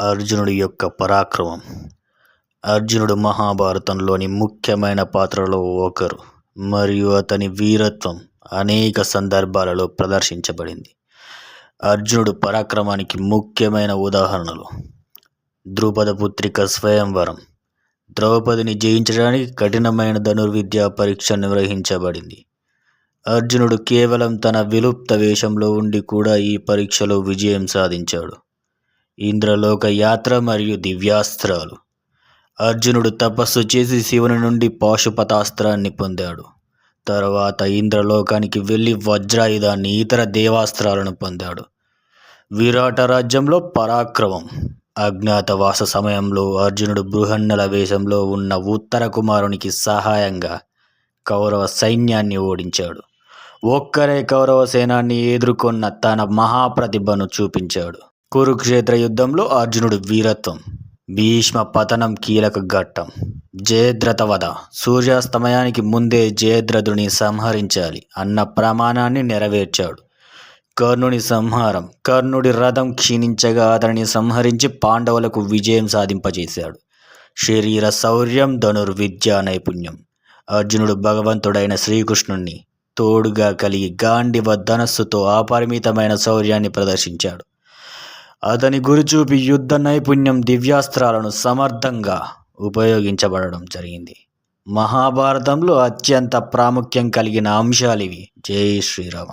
అర్జునుడి యొక్క పరాక్రమం. అర్జునుడు మహాభారతంలోని ముఖ్యమైన పాత్రలో ఒకరు మరియు అతని వీరత్వం అనేక సందర్భాలలో ప్రదర్శించబడింది. అర్జునుడు పరాక్రమానికి ముఖ్యమైన ఉదాహరణలు. ద్రుపద పుత్రిక స్వయంవరం. ద్రౌపదిని జయించడానికి కఠినమైన ధనుర్విద్యా పరీక్ష నిర్వహించబడింది. అర్జునుడు కేవలం తన విలుప్త వేషంలో ఉండి కూడా ఈ పరీక్షలో విజయం సాధించాడు. ఇంద్రలోక యాత్ర మరియు దివ్యాస్త్రాలు. అర్జునుడు తపస్సు చేసి శివుని నుండి పాశుపతాస్త్రాన్ని పొందాడు. తర్వాత ఇంద్రలోకానికి వెళ్ళి వజ్రాయుధాన్ని ఇతర దేవాస్త్రాలను పొందాడు. విరాట రాజ్యంలో పరాక్రమం. అజ్ఞాతవాస సమయంలో అర్జునుడు బృహన్నల వేషంలో ఉన్న ఉత్తర కుమారునికి సహాయంగా కౌరవ సైన్యాన్ని ఓడించాడు. ఒక్కరే కౌరవ సేనాన్ని ఎదుర్కొన్న తన మహాప్రతిభను చూపించాడు. కురుక్షేత్ర యుద్ధంలో అర్జునుడు వీరత్వం భీష్మ పతనం కీలక ఘట్టం. జయద్రథ వధ సూర్యాస్తమయానికి ముందే జయద్రథుని సంహరించాలి అన్న ప్రమాణాన్ని నెరవేర్చాడు. కర్ణుని సంహారం కర్ణుడి రథం క్షీణించగా అతనిని సంహరించి పాండవులకు విజయం సాధింపజేశాడు. శరీర శౌర్యం ధనుర్విద్యా నైపుణ్యం. అర్జునుడు భగవంతుడైన శ్రీకృష్ణుణ్ణి తోడుగా కలిగి గాండివ ధనస్సుతో అపరిమితమైన శౌర్యాన్ని ప్రదర్శించాడు. అతని గురిచూపి యుద్ధ నైపుణ్యం దివ్యాస్త్రాలను సమర్థంగా ఉపయోగించబడడం జరిగింది. మహాభారతంలో అత్యంత ప్రాముఖ్యం కలిగిన అంశాలివి జై శ్రీరామ.